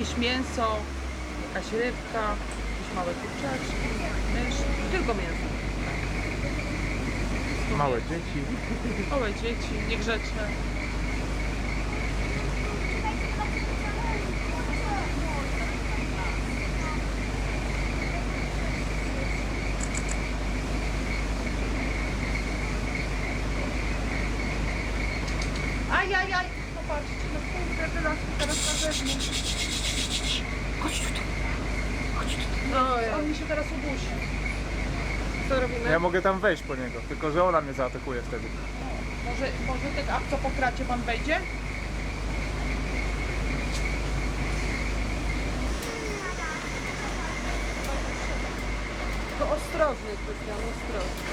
Jakieś mięso, jakaś rybka, jakieś małe kurczaczki, mysz, tylko mięso. Małe dzieci. Małe dzieci, niegrzeczne. Ajajaj, popatrzcie, no kurde, wylasku teraz na zewnątrz. Chodź tutaj. Chodź tutaj. On mi się teraz udusi. Co robimy? Ja mogę tam wejść po niego, tylko że ona mnie zaatakuje wtedy. Może, może tak, a co po kracie pan wejdzie? To ostrożnie, Krystian, ostrożnie.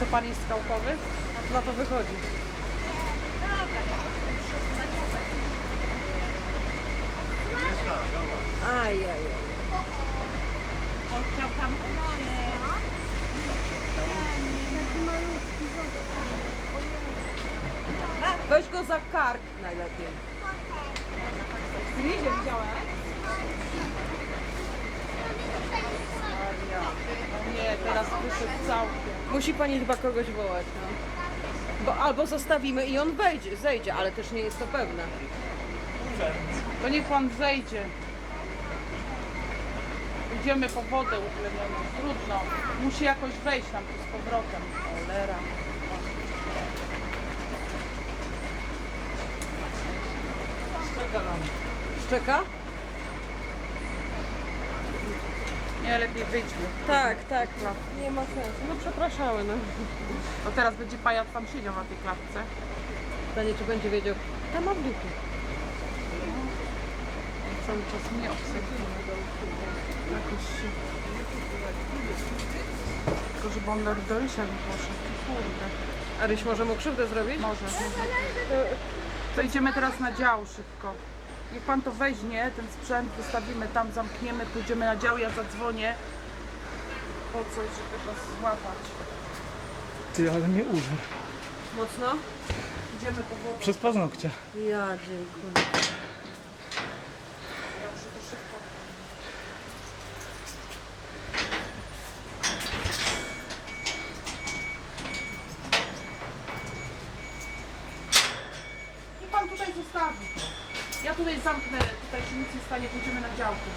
Co pan jest skałkowy? A na to wychodzi. Weź go za kark najlepiej. Nie widziałem. Nie, teraz wyszedł całkiem. Musi pani chyba kogoś wołać, no. Bo albo zostawimy i on wejdzie, zejdzie, ale też nie jest to pewne. To niech pan zejdzie. Idziemy po wodę uplenioną. Trudno. Musi jakoś wejść tam tu z powrotem. Cholera. Szczeka nam. Szczeka? Nie, lepiej wyjdźmy. Tak, tak. Nie ma sensu. No przepraszały, no. To teraz będzie pajac tam siedział na tej klatce. Pytanie, czy będzie wiedział. Tam mam dupy. Cały czas mnie obserwuje. Jakoś się... Tylko żeby on do Rysia nie poszedł. Kurde. A Ryś może mu krzywdę zrobić? Może. To idziemy teraz na dział szybko. Niech pan to weźmie, ten sprzęt wystawimy tam, zamkniemy, pójdziemy na dział, ja zadzwonię po coś, żeby go złapać. Ty, ale mnie użył. Mocno? Idziemy po wodę. Przez paznokcie. Ja dziękuję. I pan tutaj zostawi. Ja tutaj zamknę, tutaj się nic nie stanie, pójdziemy na działku.